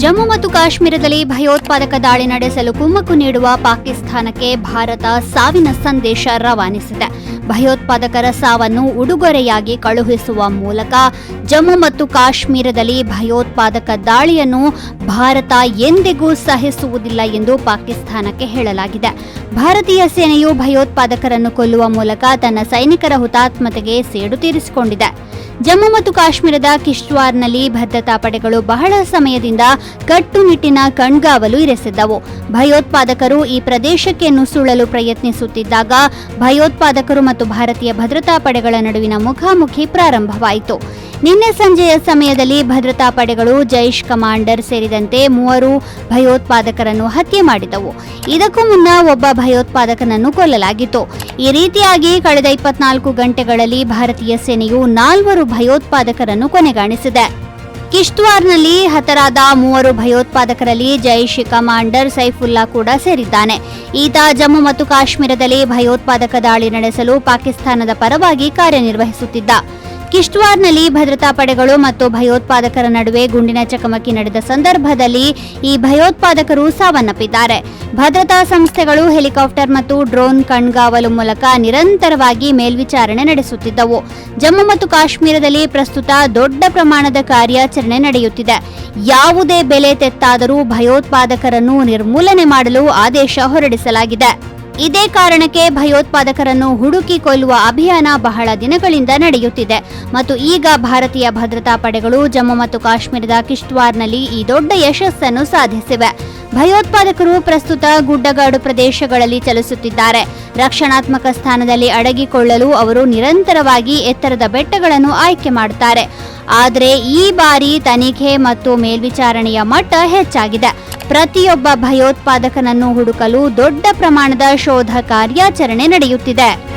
ಜಮ್ಮು ಮತ್ತು ಕಾಶ್ಮೀರದಲ್ಲಿ ಭಯೋತ್ಪಾದಕ ದಾಳಿ ನಡೆಸಲು ಕುಮ್ಮಕ್ಕು ನೀಡುವ ಪಾಕಿಸ್ತಾನಕ್ಕೆ ಭಾರತ ಸಾವಿನ ಸಂದೇಶ ರವಾನಿಸಿದೆ. ಭಯೋತ್ಪಾದಕರ ಸಾವನ್ನು ಉಡುಗೊರೆಯಾಗಿ ಕಳುಹಿಸುವ ಮೂಲಕ ಜಮ್ಮು ಮತ್ತು ಕಾಶ್ಮೀರದಲ್ಲಿ ಭಯೋತ್ಪಾದಕ ದಾಳಿಯನ್ನು ಭಾರತ ಎಂದಿಗೂ ಸಹಿಸುವುದಿಲ್ಲ ಎಂದು ಪಾಕಿಸ್ತಾನಕ್ಕೆ ಹೇಳಲಾಗಿದೆ. ಭಾರತೀಯ ಸೇನೆಯು ಭಯೋತ್ಪಾದಕರನ್ನು ಕೊಲ್ಲುವ ಮೂಲಕ ತನ್ನ ಸೈನಿಕರ ಹುತಾತ್ಮತೆಗೆ ಸೇಡು ತೀರಿಸಿಕೊಂಡಿದೆ. ಜಮ್ಮು ಮತ್ತು ಕಾಶ್ಮೀರದ ಕಿಶ್ವಾರ್ನಲ್ಲಿ ಭದ್ರತಾ ಪಡೆಗಳು ಬಹಳ ಸಮಯದಿಂದ ಕಟ್ಟುನಿಟ್ಟಿನ ಕಣ್ಗಾವಲು ಇರಿಸಿದ್ದವು. ಭಯೋತ್ಪಾದಕರು ಈ ಪ್ರದೇಶಕ್ಕೆ ನುಸುಳಲು ಪ್ರಯತ್ನಿಸುತ್ತಿದ್ದಾಗ ಭಯೋತ್ಪಾದಕರು ಮತ್ತು ಭಾರತೀಯ ಭದ್ರತಾ ಪಡೆಗಳ ನಡುವಿನ ಮುಖಾಮುಖಿ ಪ್ರಾರಂಭವಾಯಿತು. ನಿನ್ನೆ ಸಂಜೆಯ ಸಮಯದಲ್ಲಿ ಭದ್ರತಾ ಪಡೆಗಳು ಜೈಷ್ ಕಮಾಂಡರ್ ಸೇರಿದಂತೆ ಮೂವರು ಭಯೋತ್ಪಾದಕರನ್ನು ಹತ್ಯೆ ಮಾಡಿದವು. ಇದಕ್ಕೂ ಮುನ್ನ ಒಬ್ಬ ಭಯೋತ್ಪಾದಕನನ್ನು ಕೊಲ್ಲಲಾಗಿತ್ತು. ಈ ರೀತಿಯಾಗಿ ಕಳೆದ ಇಪ್ಪತ್ನಾಲ್ಕು ಗಂಟೆಗಳಲ್ಲಿ ಭಾರತೀಯ ಸೇನೆಯು ನಾಲ್ವರು ಭಯೋತ್ಪಾದಕರನ್ನು ಕೊನೆಗಾಣಿಸಿದೆ. ಕಿಶ್ತ್ವಾರ್ನಲ್ಲಿ ಹತರಾದ ಮೂವರು ಭಯೋತ್ಪಾದಕರಲ್ಲಿ ಜೈಷ್ ಕಮಾಂಡರ್ ಸೈಫುಲ್ಲಾ ಕೂಡ ಸೇರಿದ್ದಾನೆ. ಈತ ಜಮ್ಮು ಮತ್ತು ಕಾಶ್ಮೀರದಲ್ಲಿ ಭಯೋತ್ಪಾದಕ ದಾಳಿ ನಡೆಸಲು ಪಾಕಿಸ್ತಾನದ ಪರವಾಗಿ ಕಾರ್ಯನಿರ್ವಹಿಸುತ್ತಿದ್ದ. ಕಿಶ್ತ್ವಾರ್ನಲ್ಲಿ ಭದ್ರತಾ ಪಡೆಗಳು ಮತ್ತು ಭಯೋತ್ಪಾದಕರ ನಡುವೆ ಗುಂಡಿನ ಚಕಮಕಿ ನಡೆದ ಸಂದರ್ಭದಲ್ಲಿ ಈ ಭಯೋತ್ಪಾದಕರು ಸಾವನ್ನಪ್ಪಿದ್ದಾರೆ. ಭದ್ರತಾ ಸಂಸ್ಥೆಗಳು ಹೆಲಿಕಾಪ್ಟರ್ ಮತ್ತು ಡ್ರೋನ್ ಕಣ್ಗಾವಲು ಮೂಲಕ ನಿರಂತರವಾಗಿ ಮೇಲ್ವಿಚಾರಣೆ ನಡೆಸುತ್ತಿದ್ದವು. ಜಮ್ಮು ಮತ್ತು ಕಾಶ್ಮೀರದಲ್ಲಿ ಪ್ರಸ್ತುತ ದೊಡ್ಡ ಪ್ರಮಾಣದ ಕಾರ್ಯಾಚರಣೆ ನಡೆಯುತ್ತಿದೆ. ಯಾವುದೇ ಬೆಲೆ ತೆತ್ತಾದರೂ ಭಯೋತ್ಪಾದಕರನ್ನು ನಿರ್ಮೂಲನೆ ಮಾಡಲು ಆದೇಶ ಹೊರಡಿಸಲಾಗಿದೆ. ಇದೇ ಕಾರಣಕ್ಕೆ ಭಯೋತ್ಪಾದಕರನ್ನು ಹುಡುಕಿ ಕೊಲ್ಲುವ ಅಭಿಯಾನ ಬಹಳ ದಿನಗಳಿಂದ ನಡೆಯುತ್ತಿದೆ. ಮತ್ತು ಈಗ ಭಾರತೀಯ ಭದ್ರತಾ ಪಡೆಗಳು ಜಮ್ಮು ಮತ್ತು ಕಾಶ್ಮೀರದ ಕಿಶ್ತ್ವಾರ್ನಲ್ಲಿ ಈ ದೊಡ್ಡ ಯಶಸ್ಸನ್ನು ಸಾಧಿಸಿವೆ. ಭಯೋತ್ಪಾದಕರು ಪ್ರಸ್ತುತ ಗುಡ್ಡಗಾಡು ಪ್ರದೇಶಗಳಲ್ಲಿ ಚಲಿಸುತ್ತಿದ್ದಾರೆ. ರಕ್ಷಣಾತ್ಮಕ ಸ್ಥಾನದಲ್ಲಿ ಅಡಗಿಕೊಳ್ಳಲು ಅವರು ನಿರಂತರವಾಗಿ ಎತ್ತರದ ಬೆಟ್ಟಗಳನ್ನು ಆಯ್ಕೆ ಮಾಡುತ್ತಾರೆ. ಆದರೆ ಈ ಬಾರಿ ತನಿಖೆ ಮತ್ತು ಮೇಲ್ವಿಚಾರಣೆಯ ಮಟ್ಟ ಹೆಚ್ಚಾಗಿದೆ. ಪ್ರತಿಯೊಬ್ಬ ಭಯೋತ್ಪಾದಕನನ್ನು ಹುಡುಕಲು ದೊಡ್ಡ ಪ್ರಮಾಣದ ಶೋಧ ಕಾರ್ಯಾಚರಣೆ ನಡೆಯುತ್ತಿದೆ.